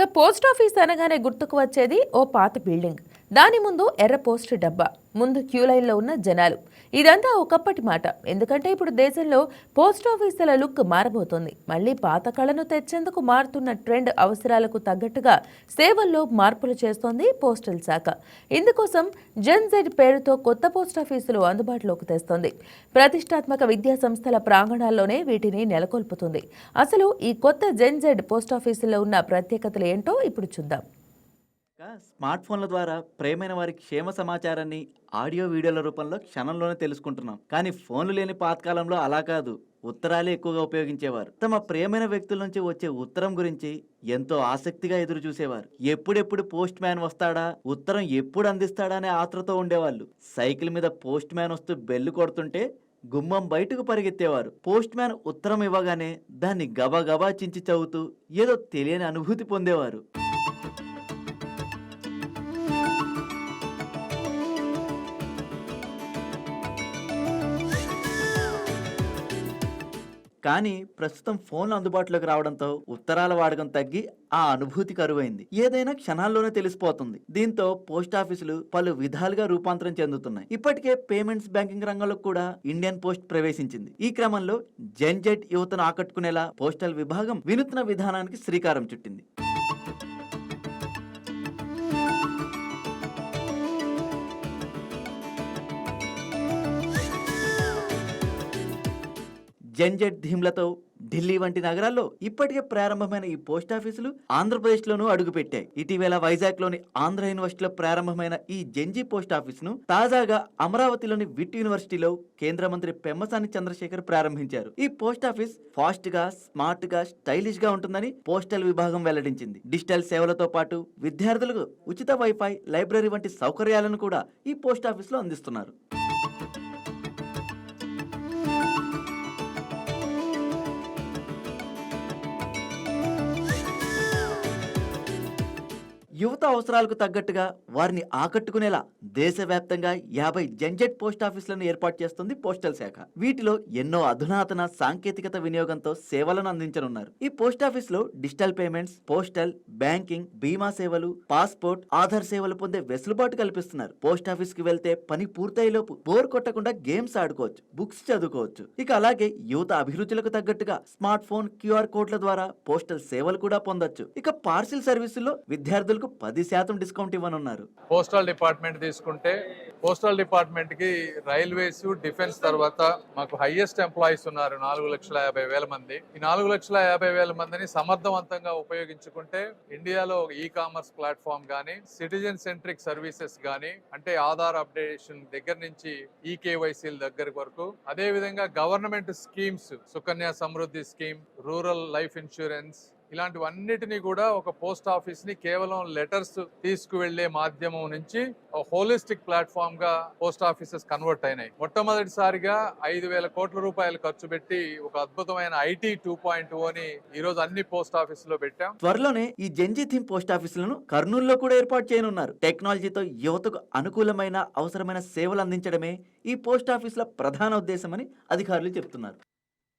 ఇక post office అనగానే గుర్తుకు వచ్చేది ఓ పాత బిల్డింగ్. దాని ముందు ఎర్ర పోస్ట్ డబ్బా ముందు క్యూ లైన్లో ఉన్న జనాలు. ఇదంతా ఒకప్పటి మాట. ఎందుకంటే ఇప్పుడు దేశంలో పోస్ట్ ఆఫీసుల లుక్ మారబోతోంది. మళ్ళీ పాత కళను తెచ్చేందుకు మారుతున్న ట్రెండ్ అవసరాలకు తగ్గట్టుగా సేవల్లో మార్పులు చేస్తోంది పోస్టల్ శాఖ. ఇందుకోసం జెన్జెడ్ పేరుతో కొత్త పోస్ట్ ఆఫీసులు అందుబాటులోకి తెస్తోంది. ప్రతిష్టాత్మక విద్యా సంస్థల ప్రాంగణాల్లోనే వీటిని నెలకొల్పుతుంది. అసలు ఈ కొత్త జెన్జెడ్ పోస్ట్ ఆఫీసుల్లో ఉన్న ప్రత్యేకతలు ఏంటో ఇప్పుడు చూద్దాం. స్మార్ట్ ఫోన్ల ద్వారా ప్రేమైన వారి క్షేమ సమాచారాన్ని ఆడియో వీడియోల రూపంలో క్షణంలోనే తెలుసుకుంటున్నాం. కానీ ఫోన్లు లేని పాతకాలంలో అలా కాదు. ఉత్తరాలే ఎక్కువగా ఉపయోగించేవారు. తమ ప్రేమైన వ్యక్తుల నుంచి వచ్చే ఉత్తరం గురించి ఎంతో ఆసక్తిగా ఎదురు చూసేవారు ఎప్పుడెప్పుడు పోస్ట్ మ్యాన్ వస్తాడా? ఉత్తరం ఎప్పుడు అందిస్తాడా అనే ఆత్రతో ఉండేవాళ్ళు. సైకిల్ మీద పోస్ట్ మ్యాన్ వస్తూ బెల్లు కొడుతుంటే గుమ్మం బయటకు పరిగెత్తేవారు. పోస్ట్ మ్యాన్ ఉత్తరం ఇవ్వగానే దాన్ని గబగబా చించి చదువుతూ ఏదో తెలియని అనుభూతి పొందేవారు. కానీ ప్రస్తుతం ఫోన్లు అందుబాటులోకి రావడంతో ఉత్తరాల వాడకం తగ్గి ఆ అనుభూతి కరువైంది. ఏదైనా క్షణాల్లోనే తెలిసిపోతుంది. దీంతో పోస్ట్ ఆఫీసులు పలు విధాలుగా రూపాంతరం చెందుతున్నాయి. ఇప్పటికే పేమెంట్స్ బ్యాంకింగ్ రంగంలో కూడా ఇండియన్ పోస్ట్ ప్రవేశించింది. ఈ క్రమంలో జెన్జెట్ యువతను ఆకట్టుకునేలా పోస్టల్ విభాగం వినూత్న విధానానికి శ్రీకారం చుట్టింది. జంజట్ థీమ్లతో ఢిల్లీ వంటి నగరాల్లో ఇప్పటికే ప్రారంభమైన ఈ పోస్ట్ ఆఫీసులు ఆంధ్రప్రదేశ్లోనూ అడుగుపెట్టాయి. ఇటీవల వైజాగ్లోని ఆంధ్ర యూనివర్సిటీలో ప్రారంభమైన ఈ జెంజీ పోస్ట్ ఆఫీసును తాజాగా అమరావతిలోని విట్ యూనివర్సిటీలో కేంద్ర మంత్రి పెమ్మసాని చంద్రశేఖర్ ప్రారంభించారు. ఈ పోస్ట్ ఆఫీస్ ఫాస్ట్గా స్మార్ట్గా స్టైలిష్గా ఉంటుందని పోస్టల్ విభాగం వెల్లడించింది. డిజిటల్ సేవలతో పాటు విద్యార్థులకు ఉచిత వైఫై లైబ్రరీ వంటి సౌకర్యాలను కూడా ఈ పోస్ట్ ఆఫీసులో అందిస్తున్నారు. యువత అవసరాలకు తగ్గట్టుగా వారిని ఆకట్టుకునేలా దేశవ్యాప్తంగా యాభై జంజెట్ పోస్ట్ ఆఫీసులను ఏర్పాటు చేస్తుంది పోస్టల్ శాఖ. వీటిలో ఎన్నో అధునాతన సాంకేతికత వినియోగంతో సేవలను అందించనున్నారు. ఈ పోస్ట్ ఆఫీస్లో డిజిటల్ పేమెంట్స్ పోస్టల్ బ్యాంకింగ్ బీమా సేవలు పాస్పోర్ట్ ఆధార్ సేవలు పొందే వెసులుబాటు కల్పిస్తున్నారు. పోస్ట్ ఆఫీస్కి వెళ్తే పని పూర్తయ్యేలోపు బోర్ కొట్టకుండా గేమ్స్ ఆడుకోవచ్చు బుక్స్ చదువుకోవచ్చు. ఇక అలాగే యువత అభిరుచులకు తగ్గట్టుగా స్మార్ట్ ఫోన్ క్యూఆర్ కోడ్ల ద్వారా పోస్టల్ సేవలు కూడా పొందొచ్చు. ఇక పార్సిల్ సర్వీసుల్లో విద్యార్థులకు పది శాతం డిస్కౌంట్ ఇవ్వనున్నారు. పోస్టల్ డిపార్ట్మెంట్ తీసుకుంటే పోస్టల్ డిపార్ట్మెంట్కి రైల్వేస్ డిఫెన్స్ తర్వాత మాకు హైయెస్ట్ ఎంప్లాయీస్ ఉన్నారు నాలుగు లక్షల యాభై వేల మంది. ఈ నాలుగు లక్షల యాభై వేల మందిని సమర్థవంతంగా ఉపయోగించుకుంటే ఇండియాలో ఈ కామర్స్ ప్లాట్ఫామ్ గానీ సిటిజన్ సెంట్రిక్ సర్వీసెస్ గానీ అంటే ఆధార్ అప్డేషన్ దగ్గర నుంచి ఈ కేవైసీల దగ్గర వరకు అదే విధంగా government schemes Sukanya Samriddhi scheme rural life insurance ఇలాంటివన్నిటినీ కూడా ఒక పోస్ట్ ఆఫీస్ని కేవలం లెటర్స్ తీసుకువెళ్ళే మాధ్యమం నుంచి హోలిస్టిక్ ప్లాట్ఫామ్గా పోస్ట్ ఆఫీసెస్ కన్వర్ట్ అయినాయి. మొట్టమొదటిసారిగా ఐదు వేల కోట్ల రూపాయలు ఖర్చు పెట్టి ఒక అద్భుతమైన ఐటీ టూ పాయింట్ అని ఈ రోజు అన్ని పోస్ట్ ఆఫీసులో పెట్టాం. త్వరలోనే ఈ జంజీ థీమ్ పోస్ట్ ఆఫీసులను కర్నూలులో కూడా ఏర్పాటు చేయనున్నారు. టెక్నాలజీతో యువతకు అనుకూలమైన అవసరమైన సేవలు అందించడమే ఈ పోస్ట్ ఆఫీసుల ప్రధాన ఉద్దేశమని అధికారులు చెప్తున్నారు.